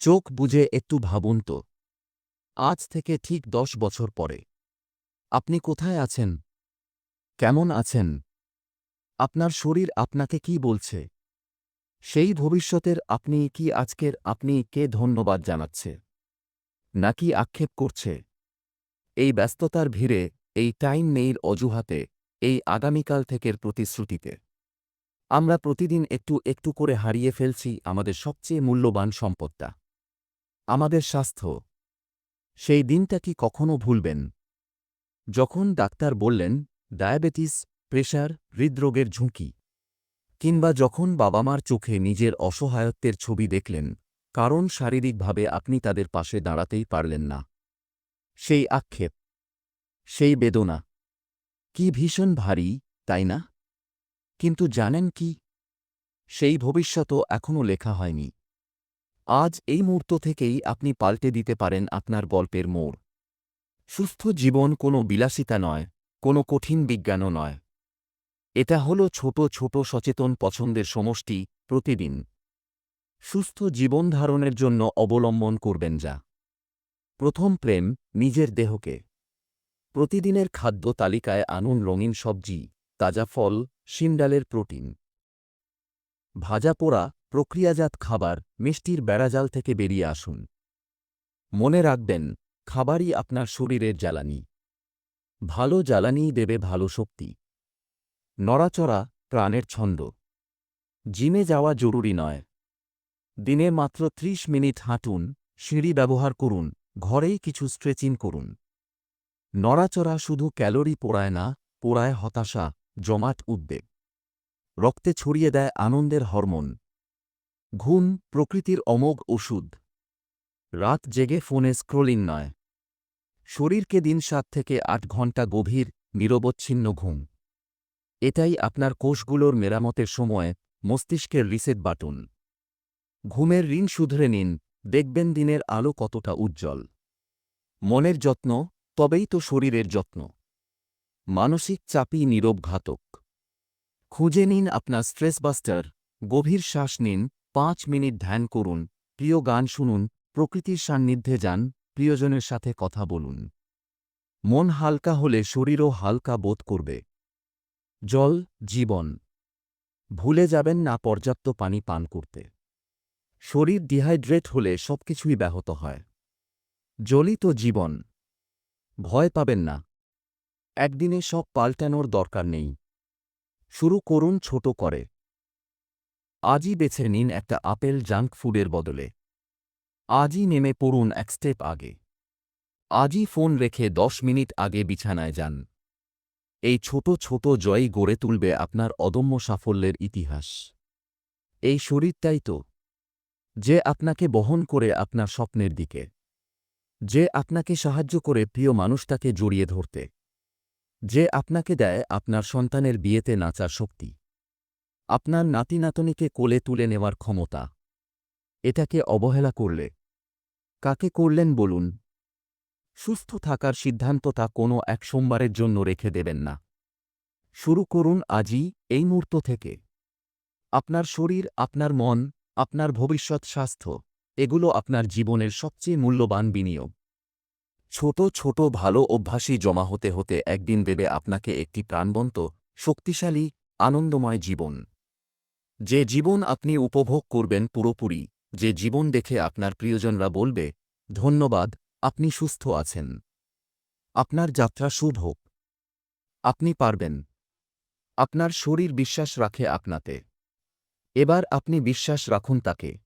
চোখ বুজে একটু ভাবুন তো। আজ থেকে ঠিক দশ বছর পরে। আপনি কোথায় আছেন? কেমন আছেন? আপনার শরীর আপনাকে কি বলছে? সেই ভবিষ্যতের আপনি কি আজকের আপনি কে ধন্যবাদ জানাচ্ছে? নাকি আক্ষেপ করছে? এই ব্যস্ততার ভিড়ে, এই টাইম নেইর অজুহাতে, এই আগামীকাল থেকের প্রতিশ্রুতিতে। আমরা প্রতিদিন একটু একটু করে হারিয়ে ফেলছি আমাদের সবচেয়ে মূল্যবান সম্পদটা। আমাদের স্বাস্থ্য। সেই দিনটা কি কখনো ভুলবেন? যখন ডাক্তার বললেন, ডায়াবেটিস, প্রেশার, হৃদরোগের ঝুঁকি। কিংবা যখন বাবা মার চোখে নিজের অসহায়ত্বের ছবি দেখলেন, কারণ শারীরিকভাবে আপনি তাদের পাশে দাঁড়াতেই পারলেন না। সেই আক্ষেপ, সেই বেদনা। কি ভীষণ ভারী, তাই না? কিন্তু জানেন কি? সেই ভবিষ্যতও এখনও লেখা হয়নি। আজ এই মুহূর্ত থেকেই আপনি পাল্টে দিতে পারেন আপনার গল্পের মোড়। সুস্থ জীবন কোনো বিলাসিতা নয়, কোনো কঠিন বিজ্ঞানও নয়। এটা হল ছোট ছোট, সচেতন পছন্দের সমষ্টি প্রতিদিন। সুস্থ জীবন ধারণের জন্য অবলম্বন করবেন যা। প্রথম প্রেম, নিজের দেহকে। প্রতিদিনের খাদ্য তালিকায় আনুন রঙিন সবজি, তাজা ফল, শিমডালের প্রোটিন। ভাজা পোড়া প্রক্রিয়াজাত খাবার মিষ্টির বেড়াজাল থেকে বেরিয়ে আসুন। মনে রাখবেন, খাবারই আপনার শরীরের জ্বালানি। ভালো জ্বালানিই দেবে ভালো শক্তি। নড়াচড়া প্রাণের ছন্দ। জিমে যাওয়া জরুরি নয়। দিনে মাত্র ত্রিশ মিনিট হাঁটুন, সিঁড়ি ব্যবহার করুন, ঘরেই কিছু স্ট্রেচিং করুন। নড়াচড়া শুধু ক্যালোরি পোড়ায় না, পোড়ায় হতাশা, জমাট উদ্বেগ। রক্তে ছড়িয়ে দেয় আনন্দের হরমোন। ঘুম, প্রকৃতির অমোঘ ওষুধ। রাত জেগে ফোনে স্ক্রোলিং নয়। শরীরকে দিন সাত থেকে আট ঘণ্টা গভীর, নিরবচ্ছিন্ন ঘুম। এটাই আপনার কোষগুলোর মেরামতের সময়, মস্তিষ্কের রিসেট বাটন। ঘুমের ঋণ শুধরে নিন, দেখবেন দিনের আলো কতটা উজ্জ্বল। মনের যত্ন, তবেই তো শরীরের যত্ন। মানসিক চাপই নীরব ঘাতক খুঁজে নিন আপনার স্ট্রেসবাস্টার, গভীর শ্বাস নিন পাঁচ মিনিট ধ্যান করুন, প্রিয় গান শুনুন, প্রকৃতির সান্নিধ্যে যান, প্রিয়জনের সাথে কথা বলুন। মন হালকা হলে শরীরও হালকা বোধ করবে। জল, জীবন। ভুলে যাবেন না পর্যাপ্ত পানি পান করতে। শরীর ডিহাইড্রেট হলে সবকিছুই ব্যাহত হয়। জলই তো জীবন। ভয় পাবেন না। একদিনে সব পাল্টানোর দরকার নেই। শুরু করুন ছোট করে। আজই বেছে নিন একটা আপেল জাঙ্ক ফুডের বদলে। আজই নেমে পড়ুন এক স্টেপ আগে। আজই ফোন রেখে দশ মিনিট আগে বিছানায় যান। এই ছোট ছোট জয়ই গড়ে তুলবে আপনার অদম্য সাফল্যের ইতিহাস। এই শরীরটাই তো। যে আপনাকে বহন করে আপনার স্বপ্নের দিকে। যে আপনাকে সাহায্য করে প্রিয় মানুষটাকে জড়িয়ে ধরতে। যে আপনাকে দেয় আপনার সন্তানের বিয়েতে নাচার শক্তি। আপনার নাতি নাতনিকে কোলে তুলে নেওয়ার ক্ষমতা। এটাকে অবহেলা করলে। কাকে করলেন বলুন? সুস্থ থাকার সিদ্ধান্ত তা কোনো এক সোমবারের জন্য রেখে দেবেন না। শুরু করুন আজই, এই মুহূর্ত থেকে। আপনার শরীর, আপনার মন, আপনার ভবিষ্যৎ স্বাস্থ্য, এগুলো আপনার জীবনের সবচেয়ে মূল্যবান বিনিয়োগ। ছোট ছোট, ভালো অভ্যাসই জমা হতে হতে একদিন দেবে আপনাকে একটি প্রাণবন্ত, শক্তিশালী, আনন্দময় জীবন। যে জীবন আপনি উপভোগ করবেন পুরোপুরি, যে জীবন দেখে আপনার প্রিয়জনরা বলবে, ধন্যবাদ, আপনি সুস্থ আছেন। আপনার যাত্রা শুভ হোক। আপনি পারবেন। আপনার শরীর বিশ্বাস রাখে আপনাতে। এবার আপনি বিশ্বাস রাখুন তাকে।